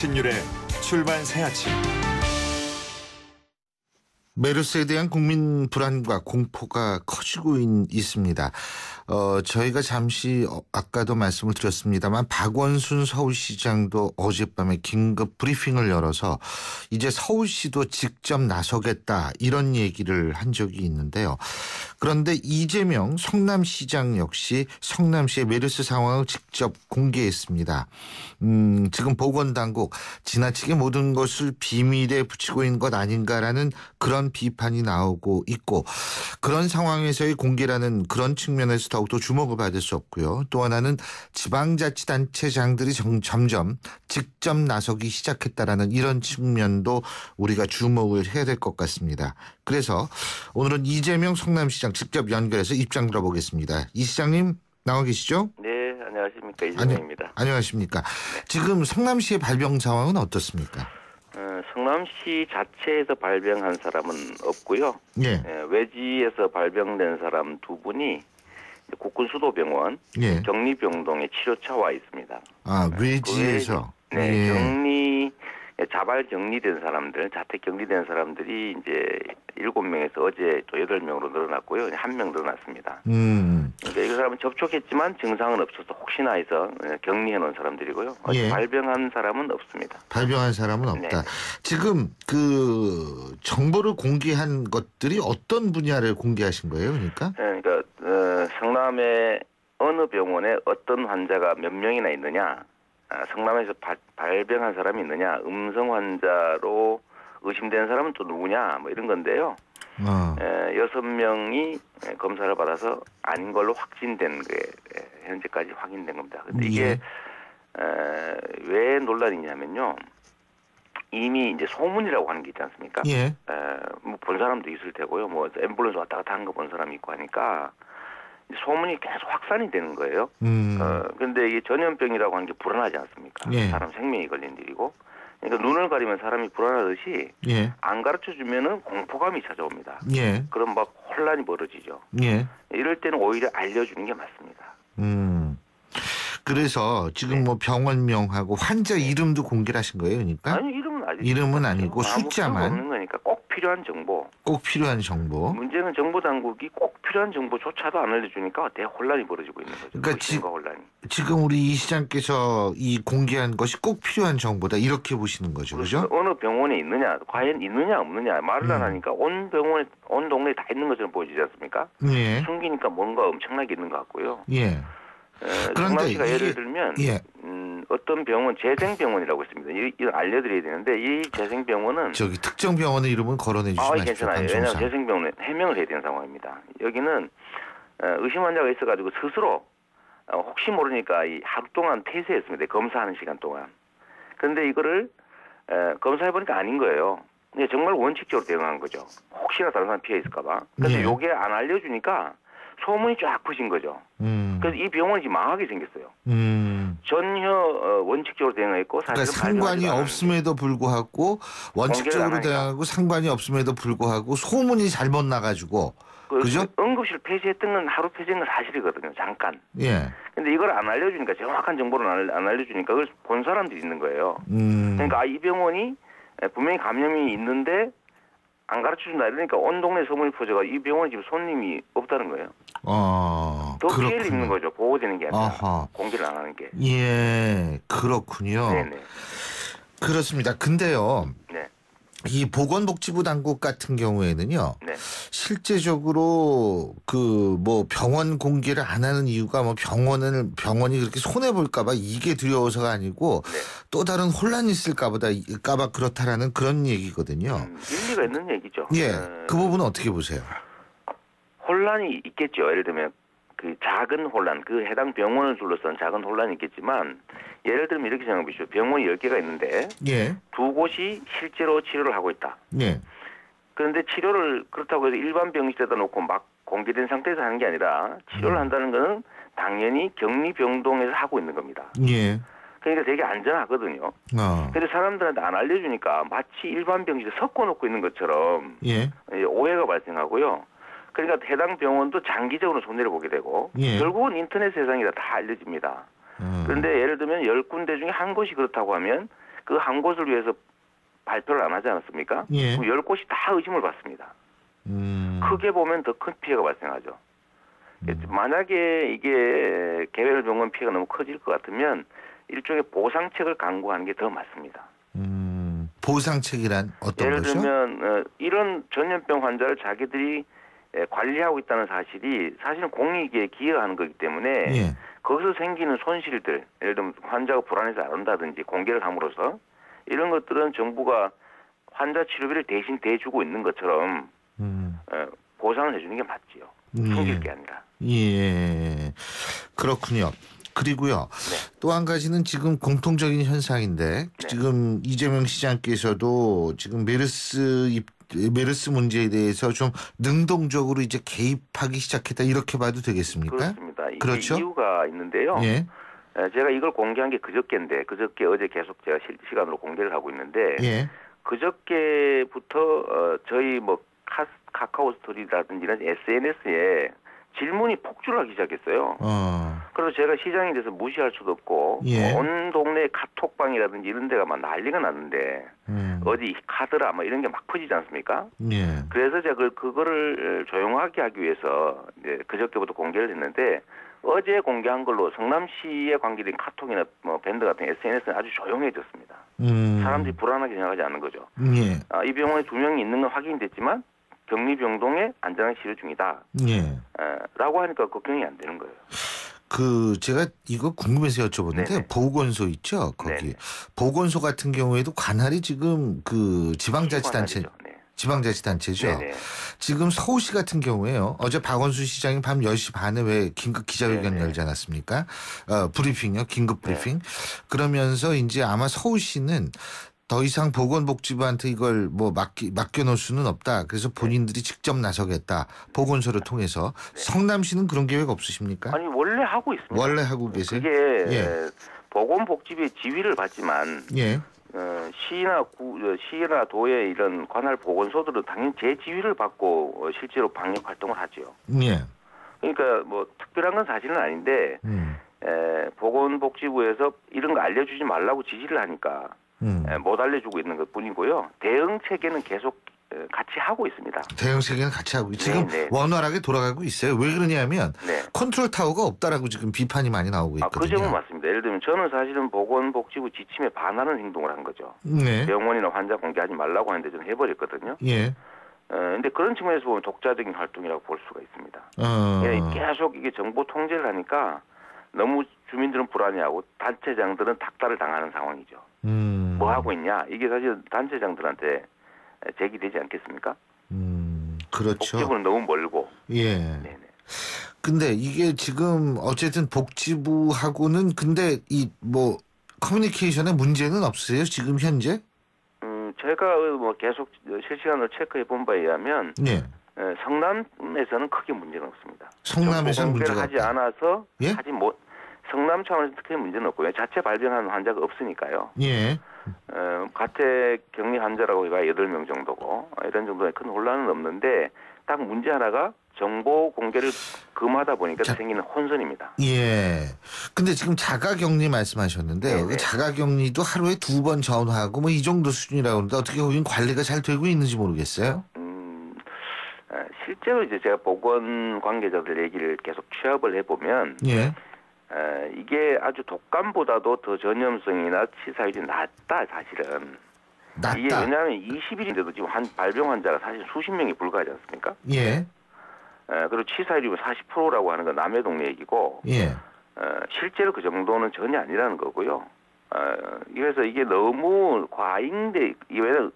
신율의 출발 새 아침. 메르스에 대한 국민 불안과 공포가 커지고 있, 습니다 어, 저희가 잠시 어, 아까도 말씀을 드렸습니다만 박원순 서울시장도 어젯밤에 긴급 브리핑을 열어서 이제 서울시도 직접 나서겠다 이런 얘기를 한 적이 있는데요. 그런데 이재명 성남시장 역시 성남시의 메르스 상황을 직접 공개했습니다. 음, 지금 보건당국 지나치게 모든 것을 비밀에 붙이고 있는 것 아닌가라는 그런 비판이 나오고 있고 그런 상황에서의 공개라는 그런 측면에서 더욱더 주목을 받을 수 없고요. 또 하나는 지방자치단체장들이 점점 직접 나서기 시작했다라는 이런 측면도 우리가 주목을 해야 될 것 같습니다. 그래서 오늘은 이재명 성남시장 직접 연결해서 입장 들어보겠습니다. 이 시장님 나와 계시죠? 네, 안녕하십니까 이재명입니다. 안녕하십니까. 지금 성남시의 발병 상황은 어떻습니까? 어, 성남시 자체에서 발병한 사람은 없고요. 예. 예, 외지에서 발병된 사람 두 분이 국군 수도병원 예. 격리병동에 치료차 와 있습니다. 아, 외지에서. 네, 예. 격리 자발 격리된 사람들, 자택 격리된 사람들이 이제 일곱 명에서 어제 또 여덟 명으로 늘어났고요. 한 명 늘어났습니다. 음. 그러니까 이 사람은 접촉했지만 증상은 없어서 혹시나 해서 격리해 놓은 사람들이고요. 예. 발병한 사람은 없습니다. 발병한 사람은 없다. 네. 지금 그 정보를 공개한 것들이 어떤 분야를 공개하신 거예요? 그러니까? 예, 그러니까 어, 성남의 어느 병원에 어떤 환자가 몇 명이나 있느냐, 아, 성남에서 바- 발병한 사람이 있느냐, 음성 환자로 의심되는 사람은 또 누구냐, 뭐 이런 건데요. 어. 에, 여섯 명이 에, 검사를 받아서 아닌 걸로 확진된 게 에, 현재까지 확인된 겁니다. 근데 이게 예. 에, 왜 논란이냐면요. 이미 이제 소문이라고 하는 게 있지 않습니까? 예. 뭐본 사람도 있을 테고요. 뭐 앰뷸런스 왔다 갔다 한 거 본 사람이 있고 하니까 소문이 계속 확산이 되는 거예요. 음. 어, 근데 이게 전염병이라고 하는 게 불안하지 않습니까? 예. 사람 생명이 걸린 일이고. 그러니까 눈을 가리면 사람이 불안하듯이 예. 안 가르쳐 주면은 공포감이 찾아옵니다. 예. 그럼 막 혼란이 벌어지죠. 예. 이럴 때는 오히려 알려주는 게 맞습니다. 음. 그래서 지금 뭐 병원명하고 환자 이름도 공개를 하신 거예요, 그러니까? 아니 이름은 아직 이름은 아니고 숫자만 없는 거니까 꼭 필요한 정보. 꼭 필요한 정보. 문제는 정보 당국이 꼭 필요한 정보조차도 안 알려주니까 대 혼란이 벌어지고 있는 거죠. 그러니까 의심과 혼란이. 지금 우리 이 시장께서 이 공개한 것이 꼭 필요한 정보다 이렇게 보시는 거죠, 그죠? 어느 병원에 있느냐, 과연 있느냐 없느냐 말을 안 음. 하니까 온 병원에 온 동네에 다 있는 것처럼 보여지지 않습니까? 예. 숨기니까 뭔가 엄청나게 있는 것 같고요. 예. 에, 그런데 성남시가 이게- 예를 들면 예. 음, 어떤 병원 재생병원이라고 있습니다. 이, 이건 알려드려야 되는데 이 재생병원은 저기 특정 병원의 이름은 거론해 주지 아, 마십시오. 괜찮아요. 왜냐하면 방송상. 재생병원에 해명을 해야 되는 상황입니다. 여기는 어, 의심 환자가 있어가지고 스스로 어, 혹시 모르니까 이 하루 동안 폐쇄했습니다. 검사하는 시간 동안. 그런데 이거를 에, 검사해 보니까 아닌 거예요. 근데 정말 원칙적으로 대응한 거죠. 혹시나 다른 사람 피해 있을까봐. 그런데 예. 요게 안 알려주니까 소문이 쫙 퍼진 거죠. 음. 그래서 이 병원이 지금 망하게 생겼어요. 음. 전혀 어, 원칙적으로 대응했고 그러니까 사실은 상관이. 없음에도 불구하고 원칙적으로. 대응하고 상관이 없음에도 불구하고 소문이 잘못 나가지고 그 그죠? 응급실 폐쇄했던 건 하루 폐쇄한 건 사실이거든요. 잠깐. 예. 근데 이걸 안 알려주니까 정확한 정보를 안, 알려주니까 그걸 본 사람들이 있는 거예요. 음. 그러니까 아, 이 병원이 분명히 감염이 있는데 안 가르쳐준다 이러니까 온 동네 소문이 퍼져가 이 병원에 지금 손님이 없다는 거예요. 어. 더 피해를 입는 그렇군요. 거죠. 보호되는 게 아니라 아하. 공개를 안 하는 게. 예. 그렇군요. 네네. 그렇습니다. 근데요. 네. 이 보건복지부 당국 같은 경우에는요. 네. 실제적으로 그 뭐 병원 공개를 안 하는 이유가 뭐 병원을 병원이 그렇게 손해 볼까 봐 이게 두려워서가 아니고 네. 또 다른 혼란이 있을까 보다 까봐 그렇다라는 그런 얘기거든요. 음, 일리가 있는 얘기죠. 예, 어, 그 부분은 어떻게 보세요? 혼란이 있겠죠. 예를 들면 그 작은 혼란, 그 해당 병원을 둘러싼 작은 혼란이 있겠지만 예를 들면 이렇게 생각해 보시죠. 병원이 10개가 있는데 예, 두 곳이 실제로 치료를 하고 있다. 예, 그런데 치료를 그렇다고 해서 일반 병실에다 놓고 막 공개된 상태에서 하는 게 아니라 치료를 음. 한다는 거는 당연히 격리 병동에서 하고 있는 겁니다. 예, 그러니까 되게 안전하거든요. 어, 근데 사람들한테 안 알려주니까 마치 일반 병실에 섞어 놓고 있는 것처럼 예, 예, 오해가 발생하고요. 그러니까 해당 병원도 장기적으로 손해를 보게 되고 예. 결국은 인터넷 세상이라 다 알려집니다. 어, 그런데 예를 들면 열 군데 중에 한 곳이 그렇다고 하면 그 한 곳을 위해서 발표를 안 하지 않았습니까? 예. 그럼 열 곳이 다 의심을 받습니다. 음. 크게 보면 더 큰 피해가 발생하죠. 음. 만약에 이게 개별 병원 피해가 너무 커질 것 같으면 일종의 보상책을 강구하는 게 더 맞습니다. 음. 보상책이란 어떤 예를 거죠? 들면 어, 이런 전염병 환자를 자기들이 에, 관리하고 있다는 사실이 사실은 공익에 기여하는 거기 때문에 예. 거기서 생기는 손실들 예를 들면 환자가 불안해서 안 온다든지 공개를 함으로써 이런 것들은 정부가 환자 치료비를 대신 대주고 있는 것처럼 음. 어, 보상을 해주는 게 맞지요. 예. 숨길 게 아니라. 예. 그렇군요. 그리고요. 네. 또한 가지는 지금 공통적인 현상인데 네. 지금 이재명 시장께서도 지금 메르스 입 메르스 문제에 대해서 좀 능동적으로 이제 개입하기 시작했다 이렇게 봐도 되겠습니까? 그렇습니다. 그렇죠? 이유가 있는데요. 예. 에, 제가 이걸 공개한 게 그저께인데 그저께 어제 계속 제가 실시간으로 공개를 하고 있는데 예. 그저께부터 어, 저희 뭐 카, 카카오 스토리라든지 이런 SNS에 질문이 폭주하기 시작했어요. 어. 그래서 제가 시장이 돼서 무시할 수도 없고 예. 온 동네 카톡방이라든지 이런 데가 막 난리가 났는데 음. 어디 카드라 뭐 이런 게 막 퍼지지 않습니까? 예. 그래서 제가 그- 그거를 조용하게 하기 위해서 이제 그저께부터 공개를 했는데 어제 공개한 걸로 성남시에 관계된 카톡이나 뭐 밴드 같은 SNS는 아주 조용해졌습니다. 음. 사람들이 불안하게 생각하지 않는 거죠. 예. 아, 이 병원에 두 명이 있는 건 확인됐지만 격리 병동에 안전하게 치료 중이다. 예. 에, 라고 하니까 걱정이 안 되는 거예요. 그 제가 이거 궁금해서 여쭤보는데 네네. 보건소 있죠 거기 네네. 보건소 같은 경우에도 관할이 지금 그 지방자치단체. 네. 지방자치단체죠. 네네. 지금 서울시 같은 경우에요. 어제 박원순 시장이 밤 10시 반에 왜 긴급 기자회견. 열지 않았습니까? 어, 브리핑요. 긴급 네. 브리핑. 그러면서 이제 아마 서울시는 더 이상 보건복지부한테 이걸 뭐 맡기, 맡겨놓을 수는 없다. 그래서 본인들이 직접 나서겠다. 보건소를 통해서. 성남시는 그런 계획 없으십니까? 네. 아니 원래 하고 있습니다. 원래 하고 계세요? 그게 예. 보건복지부의 지휘를 받지만 예. 어, 시나 구, 어, 시나 도의 이런 관할 보건소들은 당연히 제 지휘를 받고 어, 실제로 방역 활동을 하죠. 예. 그러니까 뭐 특별한 건 사실은 아닌데 음. 에, 보건복지부에서 이런 거 알려주지 말라고 지시를 하니까 음. 에, 못 알려주고 있는 것 뿐이고요. 대응 체계는 계속 에, 같이 하고 있습니다. 대형 세계는 같이 하고 지금 네, 네. 원활하게 돌아가고 있어요. 왜 그러냐면 네. 컨트롤 타워가 없다라고 지금 비판이 많이 나오고 아, 그 있거든요. 점은 맞습니다. 예를 들면 저는 사실은 보건복지부 지침에 반하는 행동을 한 거죠. 네. 병원이나 환자 공개하지 말라고 하는데 저는 해버렸거든요. 예. 어, 근데 그런 측면에서 보면 독자적인 활동이라고 볼 수가 있습니다. 어. 예, 계속 이게 정보 통제를 하니까 너무 주민들은 불안해하고 단체장들은 닥달을 당하는 상황이죠. 음. 뭐 하고 있냐? 이게 사실 단체장들한테 제기되지 않겠습니까? 음. 그렇죠. 복지부는 너무 멀고. 예. 네네. 근데 이게 지금 어쨌든 복지부하고는 근데 이 뭐 커뮤니케이션에 문제는 없으세요? 지금 현재? 음, 제가 뭐 계속 실시간으로 체크해 본 바에 의하면 예. 에, 성남에서는 크게 문제는 없습니다. 성남에서는 문제가 하지 없다. 않아서 예? 하지 못 성남 차원에서 크게 문제는 없고요. 자체 발병하는 환자가 없으니까요. 예. 어, 가택 격리 환자라고 해봐 8명 정도고 어, 이런 정도의 큰 혼란은 없는데 딱 문제 하나가 정보 공개를 금하다 보니까 자. 생기는 혼선입니다. 예. 근데 지금 자가 격리 말씀하셨는데 네네. 그 자가 격리도 하루에 두 번 전화하고 뭐 이 정도 수준이라고 하는데 어떻게 거긴 관리가 잘 되고 있는지 모르겠어요. 음, 어, 실제로 이제 제가 보건 관계자들 얘기를 계속 취합을 해보면 예. 어, 이게 아주 독감보다도 더 전염성이나 치사율이 낮다 사실은. 이게 낫다. 왜냐하면 20일인데도 지금 한 발병 환자가 사실 수십 명이 불과하지 않습니까? 예. 어, 그리고 치사율이 40%라고 하는 건 남의 동네 얘기고 예. 어, 실제로 그 정도는 전혀 아니라는 거고요. 어, 그래서 이게 너무 과잉돼 이외에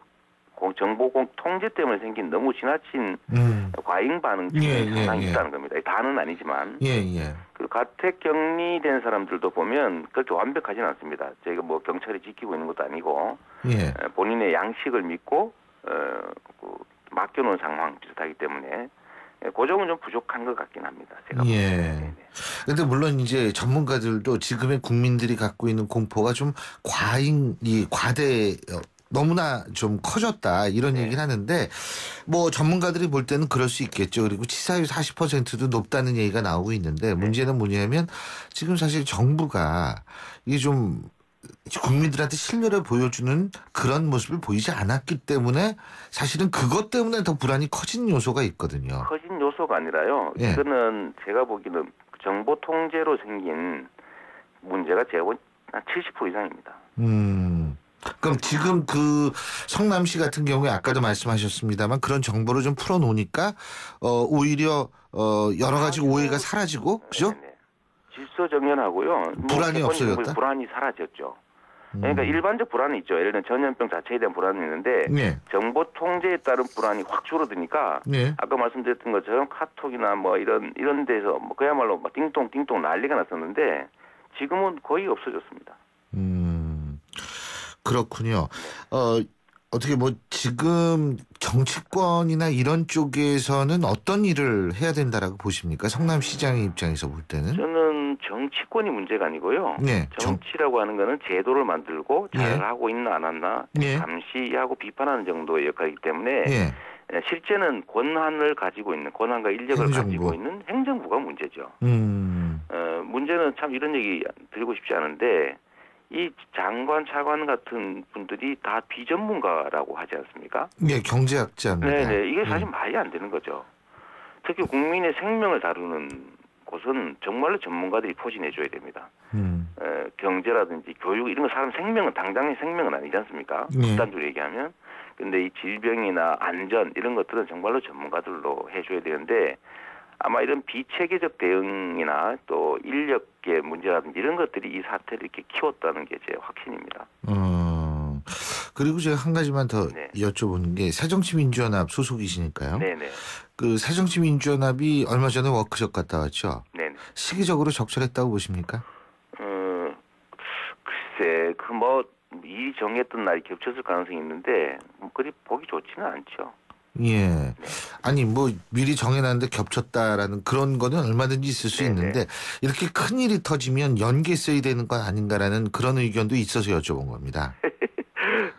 공- 정보 공, 통제 때문에 생긴 너무 지나친 음. 과잉 반응 예, 중에 예, 상당히 예. 있다는 겁니다. 다는 아니지만 예, 예. 그 가택 격리된 사람들도 보면 그렇게 완벽하지는 않습니다. 저희가 뭐 경찰이 지키고 있는 것도 아니고 예. 에, 본인의 양식을 믿고 어, 그 맡겨놓은 상황 비슷하기 때문에 에, 그 점은 좀 부족한 것 같긴 합니다. 제가 예. 보기에는. 네네. 근데 물론 이제 전문가들도 지금의 국민들이 갖고 있는 공포가 좀 과잉, 이 과대, 어, 너무나 좀 커졌다 이런 네. 얘기를 하는데 뭐 전문가들이 볼 때는 그럴 수 있겠죠. 그리고 치사율 40%도 높다는 얘기가 나오고 네. 있는데 문제는 뭐냐면 지금 사실 정부가 이게 좀 국민들한테 신뢰를 보여주는 그런 모습을 보이지 않았기 때문에 사실은 그것 때문에 더 불안이 커진 요소가 있거든요. 커진 요소가 아니라요. 예. 이거는 제가 보기에는 정보 통제로 생긴 문제가 제가 보기엔 한70% 이상입니다. 음. 그럼 지금 그 성남시 같은 경우에 아까도 말씀하셨습니다만 그런 정보를 좀 풀어놓으니까 어 오히려 어 여러 가지 오해가 사라지고 그죠? 네네. 질서 정연하고요. 뭐 불안이 기본적으로 없어졌다? 불안이 사라졌죠. 그러니까 일반적 불안이 있죠. 예를 들면 전염병 자체에 대한 불안이 있는데 네. 정보 통제에 따른 불안이 확 줄어드니까 네. 아까 말씀드렸던 것처럼 카톡이나 뭐 이런 이런 데서 뭐 그야말로 뭐 띵동 띵동 난리가 났었는데 지금은 거의 없어졌습니다. 음. 그렇군요. 어 어떻게 뭐 지금 정치권이나 이런 쪽에서는 어떤 일을 해야 된다라고 보십니까? 성남시장의 입장에서 볼 때는? 저는 정치권이 문제가 아니고요. 네. 정, 정치라고 하는 거는 제도를 만들고 잘 예. 하고 있나 안 했나 예. 감시하고 비판하는 정도의 역할이기 때문에 예. 에, 실제는 권한을 가지고 있는 권한과 인력을 행정부. 가지고 있는 행정부가 문제죠. 음. 어, 문제는 참 이런 얘기 드리고 싶지 않은데 이 장관 차관 같은 분들이 다 비전문가라고 하지 않습니까? 예, 경제학자입니다. 네네 이게 사실 예. 말이 안 되는 거죠. 특히 국민의 생명을 다루는 곳은 정말로 전문가들이 포진해줘야 됩니다. 음. 에, 경제라든지 교육 이런 거 사람 생명은 당장의 생명은 아니지 않습니까? 네. 극단적으로 얘기하면. 근데 이 질병이나 안전 이런 것들은 정말로 전문가들로 해줘야 되는데 아마 이런 비체계적 대응이나 또 인력의 문제라든지 이런 것들이 이 사태를 이렇게 키웠다는 게 제 확신입니다. 어. 그리고 제가 한 가지만 더 네. 여쭤보는 게 새정치민주연합 소속이시니까요. 네네. 그 새정치민주연합이 얼마 전에 워크숍 갔다 왔죠. 네네. 시기적으로 적절했다고 보십니까? 어, 글쎄, 그 뭐, 일이 정했던 날이 겹쳤을 가능성이 있는데, 뭐 그리 보기 좋지는 않죠. 예. 아니 뭐 미리 정해놨는데 겹쳤다라는 그런 거는 얼마든지 있을 수 네네. 있는데 이렇게 큰 일이 터지면 연계 써야 되는 건 아닌가라는 그런 의견도 있어서 여쭤본 겁니다.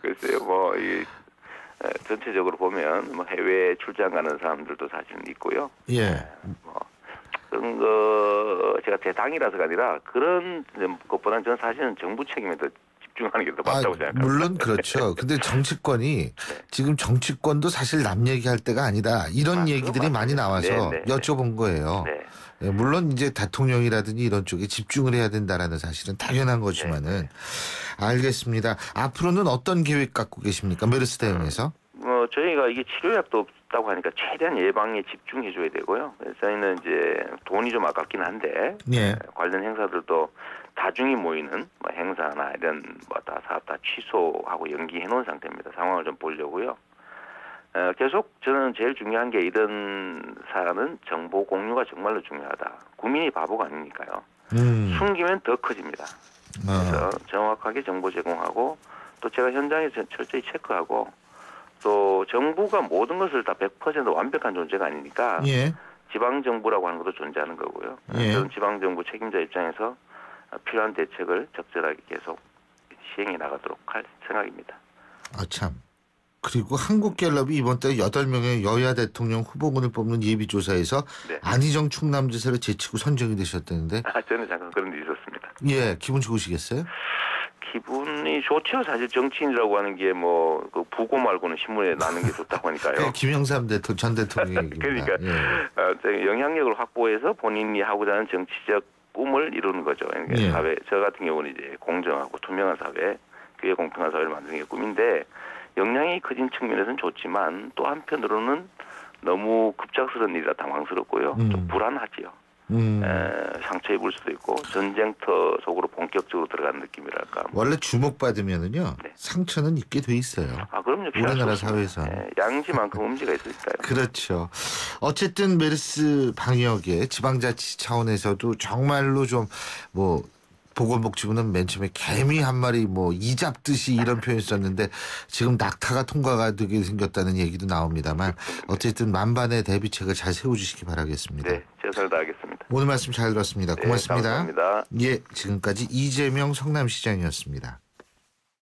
글쎄요, 뭐, 이, 에, 전체적으로 보면, 뭐, 해외 출장 가는 사람들도 사실은 있고요. 예. 뭐, 그런 거, 제가 제 당이라서가 아니라, 그런 것보다는 저는 사실은 정부 책임에 더 집중하는 게더 아, 맞다고 생각합니다. 물론 그렇죠. 근데 정치권이 지금 정치권도 사실 남 얘기할 때가 아니다. 이런 아, 얘기들이 많이 나와서 맞습니다. 네, 네. 여쭤본 거예요. 네. 예, 물론 이제 대통령이라든지 이런 쪽에 집중을 해야 된다라는 사실은 당연한 거지만은 네, 알겠습니다. 앞으로는 어떤 계획 갖고 계십니까? 메르스 대응에서? 뭐 저희가 이게 치료약도 없다고 하니까 최대한 예방에 집중해줘야 되고요. 저희는 이제 돈이 좀 아깝긴 한데 예. 관련 행사들도 다중이 모이는 뭐 행사나 이런 뭐 다 사업 다 취소하고 연기해 놓은 상태입니다. 상황을 좀 보려고요. 어, 계속 저는 제일 중요한 게 이런 사안은 정보 공유가 정말로 중요하다. 국민이 바보가 아니니까요. 음. 숨기면 더 커집니다. 그래서 어. 정확하게 정보 제공하고 또 제가 현장에서 철저히 체크하고 또 정부가 모든 것을 다 100% 완벽한 존재가 아니니까 예. 지방 정부라고 하는 것도 존재하는 거고요. 예. 저는 지방 정부 책임자 입장에서 필요한 대책을 적절하게 계속 시행해 나가도록 할 생각입니다. 아 참. 그리고 한국갤럽이 이번 달 8명의 여야 대통령 후보군을 뽑는 예비조사에서 네. 안희정 충남지사를 제치고 선정이 되셨다는데 아, 저는 잠깐 그런 일이 있었습니다. 예 기분 좋으시겠어요? 기분이 좋죠. 사실 정치인이라고 하는 게 뭐 그 부고 말고는 신문에 나는 게 좋다고 하니까요. 그 김영삼 대통령 전 대통령. 그러니까 예. 어, 저 영향력을 확보해서 본인이 하고자 하는 정치적 꿈을 이루는 거죠. 그러니까 예. 사회 저 같은 경우는 이제 공정하고 투명한 사회, 그게 공평한 사회를 만드는 게 꿈인데 영향이 커진 측면에서는 좋지만 또 한편으로는 너무 급작스러운 일이라 당황스럽고요. 음. 좀 불안하지요. 음. 에, 상처 입을 수도 있고 전쟁터 속으로 본격적으로 들어가는 느낌이랄까. 원래 주목받으면은요 네. 상처는 있게 돼 있어요. 아 그럼요. 우리나라. 사회에서. 예, 양지만큼 음지가 있으니까요. 그렇죠. 어쨌든 메르스 방역에 지방자치 차원에서도 정말로 좀 뭐 보건복지부는 맨 처음에 개미 한 마리 뭐 이 잡듯이 이런 표현 썼는데 지금 낙타가 통과가 되게 생겼다는 얘기도 나옵니다만 어쨌든 만반의 대비책을 잘 세워주시기 바라겠습니다. 네, 최선을 다하겠습니다. 오늘 말씀 잘 들었습니다. 네, 고맙습니다. 감사합니다. 예, 지금까지 이재명 성남시장이었습니다.